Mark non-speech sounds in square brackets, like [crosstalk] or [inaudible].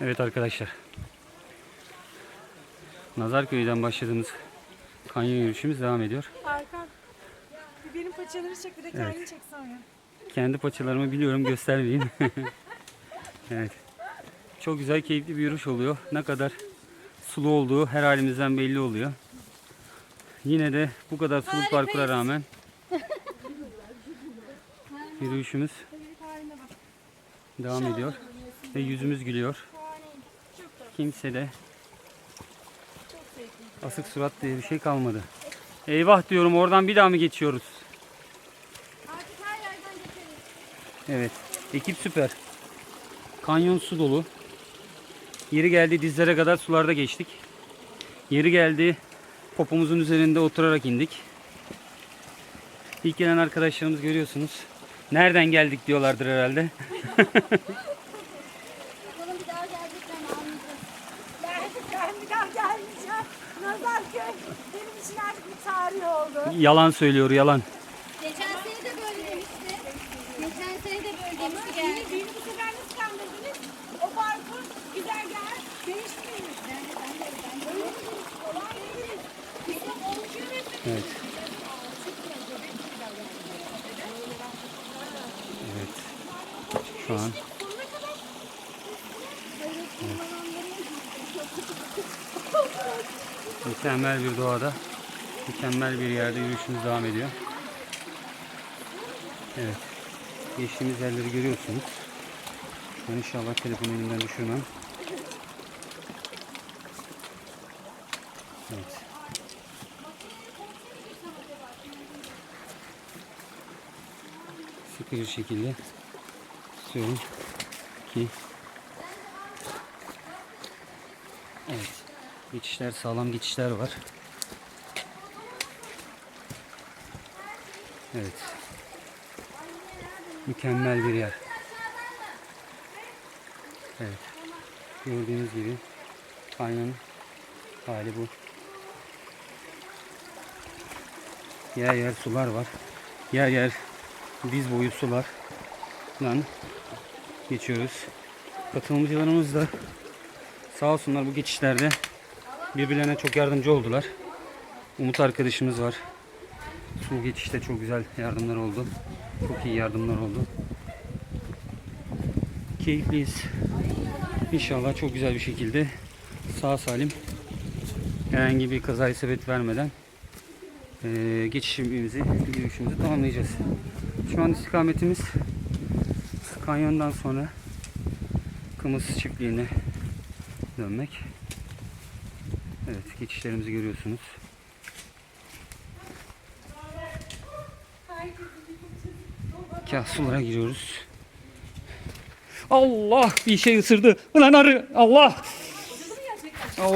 Evet arkadaşlar. Nazarköy'den başladığımız kanyon yürüyüşümüz devam ediyor. Hakan. Bir benim paçaları çek bir de kendini çek sonra. Kendi paçalarımı biliyorum göstermeyeyim. [laughs] evet. Çok güzel keyifli bir yürüyüş oluyor. Ne kadar sulu olduğu her halimizden belli oluyor. Yine de bu kadar sulu parkura rağmen [laughs] yürüyüşümüz devam ediyor. Ve yüzümüz gülüyor. Kimse de asık surat diye bir şey kalmadı. Eyvah diyorum oradan bir daha mı geçiyoruz? Artık her yerden geçeriz. Evet. Ekip süper. Kanyon su dolu. Yeri geldi dizlere kadar sularda geçtik. Yeri geldi popomuzun üzerinde oturarak indik. İlk gelen arkadaşlarımız görüyorsunuz. Nereden geldik diyorlardır herhalde. [laughs] Daha gelmeyeceğim. Nazarköy benim için artık bir tarih oldu. Yalan söylüyor yalan. Geçen sene de böyle demişti. Geçen sene de böyle demişti Beni, geldi. beni bu sefer nasıl kandırdınız? O parkur güzel gel. Değiştirmeyin. Ben de ben de ben de. Öyle mi? Kolay değil. Bizim olmuyor hep. Evet. Evet. Şu an mükemmel bir doğada, mükemmel bir yerde yürüyüşümüz devam ediyor. Evet. Geçtiğimiz yerleri görüyorsunuz. An inşallah telefonu elimden düşürmem. Evet. Sıkı bir şekilde tutuyorum ki Evet. Geçişler sağlam geçişler var. Evet. Mükemmel bir yer. Evet. Gördüğünüz gibi kanyon hali bu. Yer yer sular var. Yer yer diz boyu sular. Lan geçiyoruz. Katılımcılarımız da sağ olsunlar bu geçişlerde birbirlerine çok yardımcı oldular. Umut arkadaşımız var. Su geçişte çok güzel yardımlar oldu. Çok iyi yardımlar oldu. Keyifliyiz. İnşallah çok güzel bir şekilde sağ salim herhangi bir kazayı sebep vermeden eee geçişimizi, yürüyüşümüzü tamamlayacağız. Şu an istikametimiz kanyondan sonra Kımız çiftliğine dönmek. Evet geçişlerimizi görüyorsunuz. Kah sulara giriyoruz. Allah bir şey ısırdı. Ulan arı Allah. Oo.